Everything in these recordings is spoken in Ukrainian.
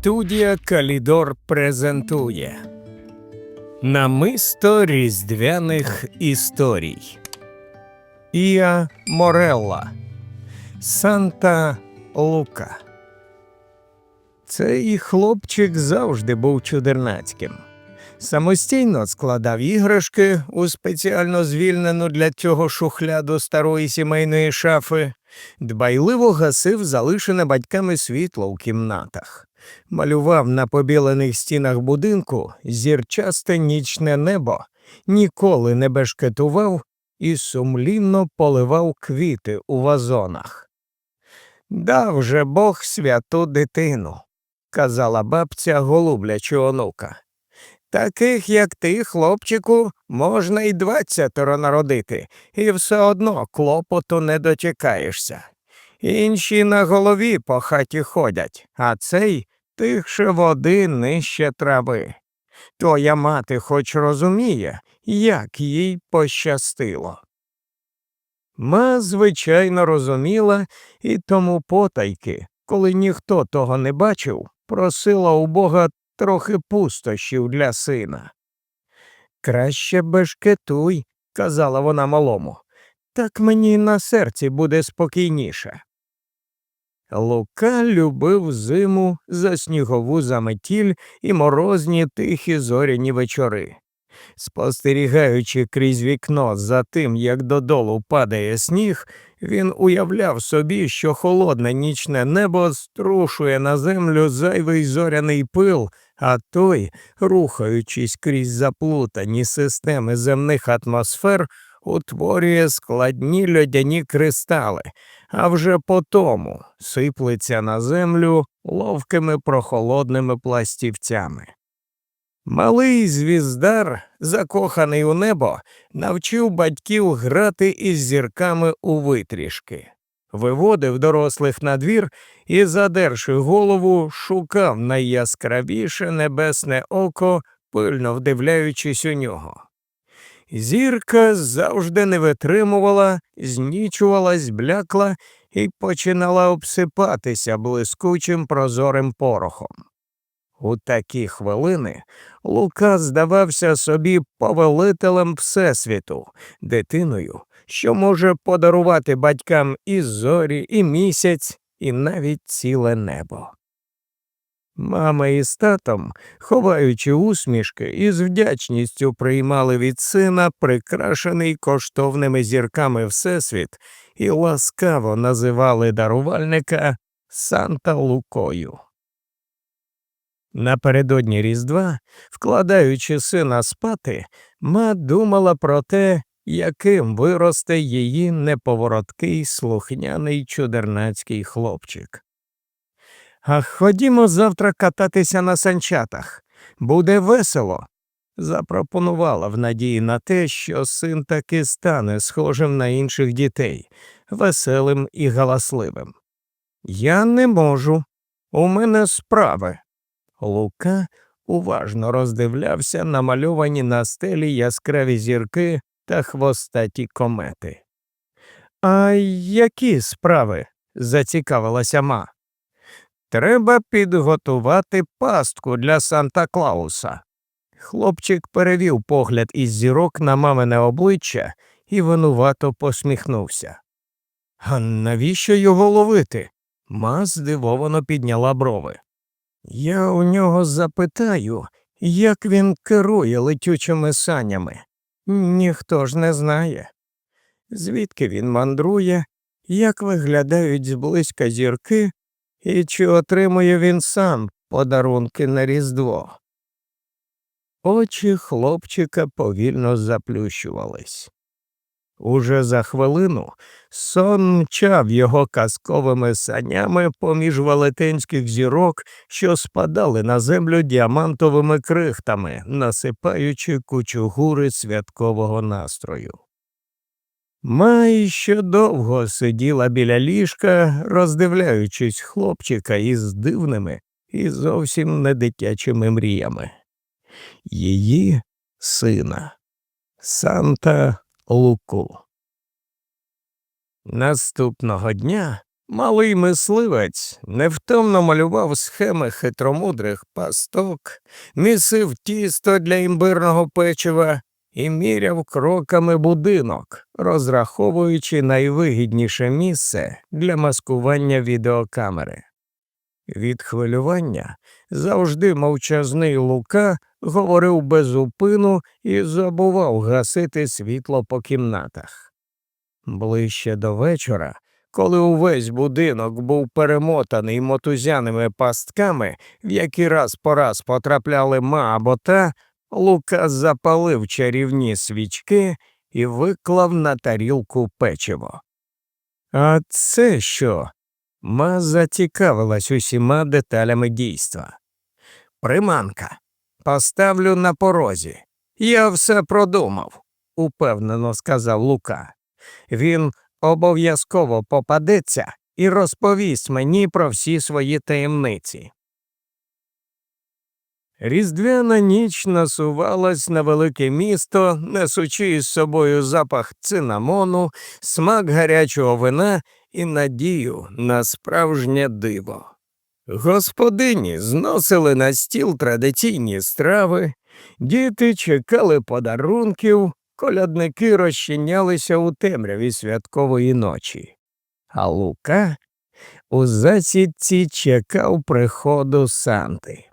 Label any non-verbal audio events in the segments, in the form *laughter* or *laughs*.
Студія Калідор презентує Намисто різдвяних історій Іа Морелла Санта Лука. Цей хлопчик завжди був чудернацьким. Самостійно складав іграшки у спеціально звільнену для цього шухляду старої сімейної шафи, дбайливо гасив залишене батьками світло у кімнатах, малював на побілених стінах будинку зірчасте нічне небо, ніколи не бешкетував і сумлінно поливав квіти у вазонах. Дав же Бог святу дитину, казала бабця, голублячи онука. Таких, як ти, хлопчику, можна й двадцятеро народити, і все одно клопоту не дочекаєшся. Інші на голові по хаті ходять, а цей тихше води нижче трави. Твоя мати хоч розуміє, як їй пощастило. Ма, звичайно, розуміла, і тому потайки, коли ніхто того не бачив, просила у Бога трохи пустощів для сина. Краще бешкетуй, казала вона малому, так мені на серці буде спокійніше. Лука любив зиму за снігову заметіль і морозні тихі зоряні вечори. Спостерігаючи крізь вікно за тим, як додолу падає сніг, він уявляв собі, що холодне нічне небо струшує на землю зайвий зоряний пил, а той, рухаючись крізь заплутані системи земних атмосфер, утворює складні льодяні кристали, а вже потому сиплеться на землю ловкими прохолодними пластівцями. Малий звіздар, закоханий у небо, навчив батьків грати із зірками у витрішки, виводив дорослих на двір і, задерши голову, шукав найяскравіше небесне око, пильно вдивляючись у нього. Зірка завжди не витримувала, знічувалась, блякла і починала обсипатися блискучим прозорим порохом. У такі хвилини Лука здавався собі повелителем Всесвіту, дитиною, що може подарувати батькам і зорі, і місяць, і навіть ціле небо. Мама із татом, ховаючи усмішки, із вдячністю приймали від сина прикрашений коштовними зірками Всесвіт і ласкаво називали дарувальника Санта Лукою. Напередодні Різдва, вкладаючи сина спати, ма думала про те, яким виросте її неповороткий слухняний чудернацький хлопчик. А ходімо завтра кататися на санчатах. Буде весело. Запропонувала в надії на те, що син таки стане схожим на інших дітей, веселим і галасливим. Я не можу. У мене справи. Лука уважно роздивлявся намальовані на стелі яскраві зірки та хвостаті комети. А які справи? зацікавилася ма. Треба підготувати пастку для Санта Клауса. Хлопчик перевів погляд із зірок на мамине обличчя і винувато посміхнувся. А навіщо його ловити? Ма здивовано підняла брови. Я у нього запитаю, як він керує летючими санями. Ніхто ж не знає. Звідки він мандрує, як виглядають зблизька зірки, і чи отримує він сам подарунки на Різдво. Очі хлопчика повільно заплющувались. Уже за хвилину сон мчав його казковими санями поміж велетенських зірок, що спадали на землю діамантовими крихтами, насипаючи кучугури святкового настрою. Май ще довго сиділа біля ліжка, роздивляючись хлопчика із дивними і зовсім не дитячими мріями. Її сина Санта Луку. Наступного дня Малий мисливець невтомно малював схеми хитромудрих пасток, місив тісто для імбирного печива і міряв кроками будинок, розраховуючи найвигідніше місце для маскування відеокамери. Від хвилювання завжди мовчазний Лука говорив без упину і забував гасити світло по кімнатах. Ближче до вечора, коли увесь будинок був перемотаний мотузяними пастками, в які раз по раз потрапляли ма або та, Лука запалив чарівні свічки і виклав на тарілку печиво. А це що? Ма зацікавилась усіма деталями дійства. Приманка. Поставлю на порозі. Я все продумав, упевнено сказав Лука. Він обов'язково попадеться і розповість мені про всі свої таємниці. Різдвяна ніч насувалась на велике місто, несучи із собою запах цинамону, смак гарячого вина і надію на справжнє диво. Господині зносили на стіл традиційні страви, діти чекали подарунків, колядники розчинялися у темряві святкової ночі. А Лука у засідці чекав приходу Санти.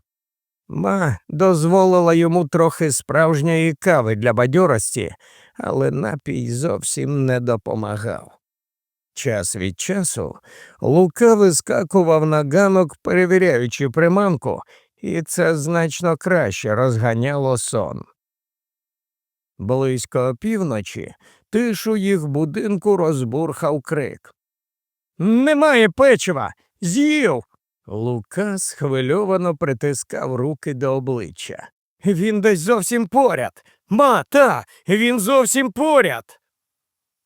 Ма дозволила йому трохи справжньої кави для бадьорості, але напій зовсім не допомагав. Час від часу Лука вискакував на ганок, перевіряючи приманку, і це значно краще розганяло сон. Близько опівночі тишу їх будинку розбурхав крик. Немає печива. З'їв. Лука схвильовано притискав руки до обличчя. Він десь зовсім поряд. Ма, та, він зовсім поряд.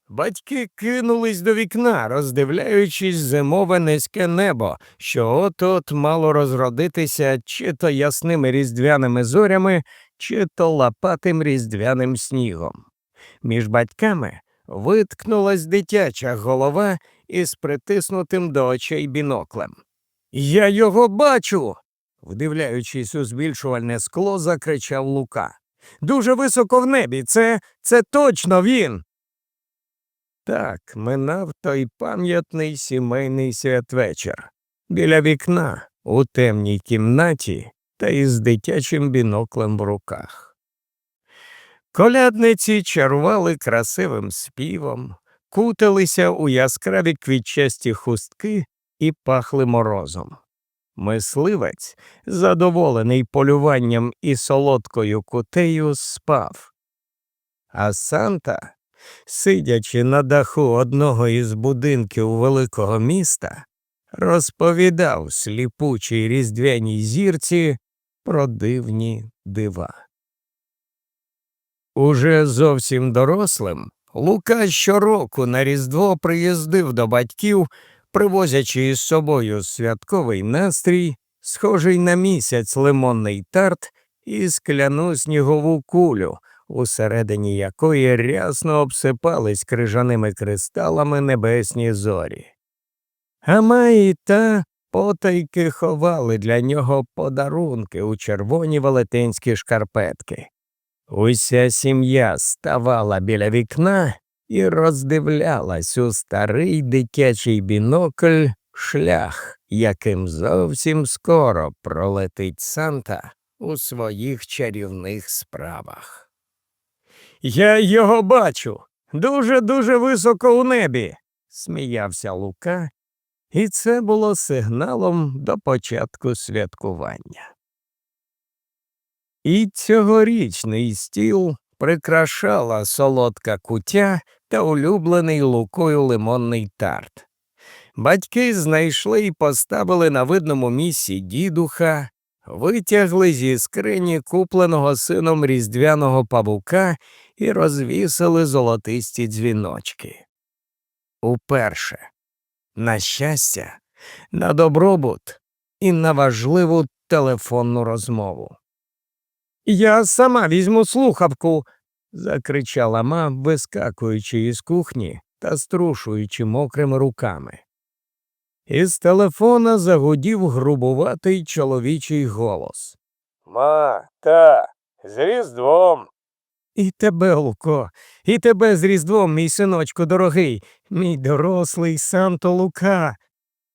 Батьки кинулись до вікна, роздивляючись зимове низьке небо, що от от мало розродитися чи то ясними різдвяними зорями, чи то лапатим різдвяним снігом. Між батьками виткнулась дитяча голова із притиснутим до очей біноклем. Я його бачу. вдивляючись у збільшувальне скло, закричав Лука. Дуже високо в небі. Це це точно він. Так, минав той пам'ятний сімейний святвечір. Біля вікна, у темній кімнаті та із дитячим біноклем в руках. Колядниці чарували красивим співом, куталися у яскраві квітчасті хустки і пахли морозом. Мисливець, задоволений полюванням і солодкою кутею, спав. А Санта, сидячи на даху одного із будинків великого міста, розповідав сліпучій різдвяній зірці про дивні дива. Уже зовсім дорослим Лука щороку на Різдво приїздив до батьків привозячи із собою святковий настрій, схожий на місяць лимонний тарт і скляну снігову кулю, усередині якої рясно обсипались крижаними кристалами небесні зорі. А Май та потайки ховали для нього подарунки у червоні велетенські шкарпетки. Уся сім'я ставала біля вікна і роздивлялась у старий дитячий бінокль шлях, яким зовсім скоро пролетить Санта у своїх чарівних справах. Я його бачу дуже дуже високо у небі, сміявся Лука, і це було сигналом до початку святкування. І цьогорічний стіл прикрашала солодка кутя та улюблений лукою лимонний тарт. Батьки знайшли і поставили на видному місці дідуха, витягли зі скрині купленого сином різдвяного павука і розвісили золотисті дзвіночки. Уперше, на щастя, на добробут і на важливу телефонну розмову. Я сама візьму слухавку, закричала ма, вискакуючи із кухні та струшуючи мокрими руками. Із телефона загудів грубуватий чоловічий голос. Ма, та, з Різдвом. І тебе, Луко, і тебе з Різдвом, мій синочку дорогий, мій дорослий Санто Лука.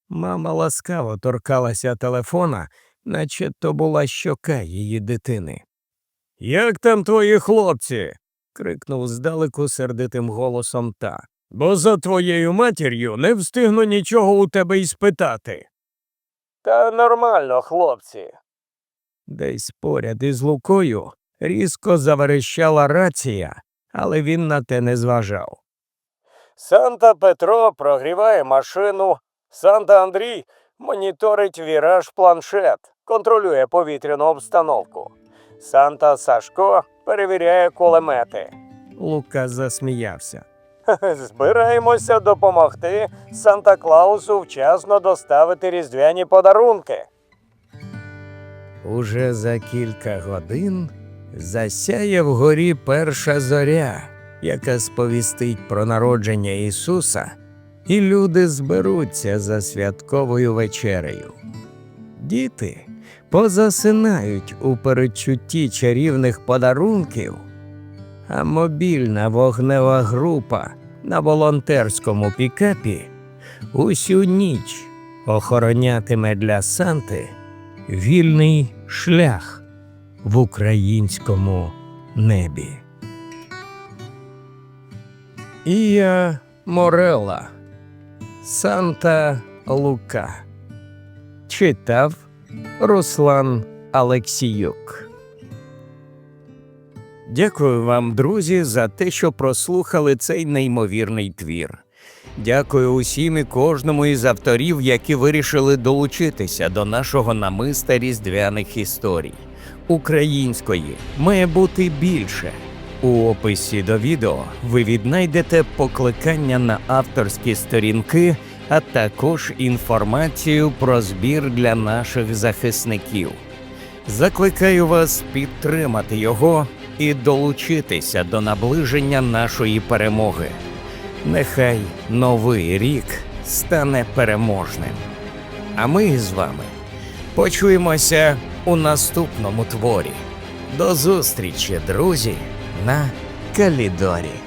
Мама ласкаво торкалася телефона, наче то була щока її дитини. Як там твої хлопці? крикнув здалеку сердитим голосом та. Бо за твоєю матір'ю не встигну нічого у тебе й спитати. Та нормально, хлопці. Десь поряд із Лукою різко заверещала рація, але він на те не зважав. Санта Петро прогріває машину. Санта Андрій моніторить віраж планшет, контролює повітряну обстановку. Санта Сашко перевіряє кулемети. Лука засміявся. *laughs* Збираємося допомогти Санта Клаусу вчасно доставити різдвяні подарунки. Уже за кілька годин засяє вгорі перша зоря, яка сповістить про народження Ісуса, і люди зберуться за святковою вечерею. Діти позасинають у передчутті чарівних подарунків, а мобільна вогнева група на волонтерському пікапі усю ніч охоронятиме для Санти вільний шлях в українському небі. Ія Морела Санта Лука читав Руслан Алексіюк. Дякую вам, друзі, за те, що прослухали цей неймовірний твір. Дякую усім і кожному із авторів, які вирішили долучитися до нашого намиста різдвяних історій. Української має бути більше. У описі до відео ви віднайдете покликання на авторські сторінки, а також інформацію про збір для наших захисників. Закликаю вас підтримати його і долучитися до наближення нашої перемоги. Нехай новий рік стане переможним. А ми з вами почуємося у наступному творі. До зустрічі, друзі, на Калідорі.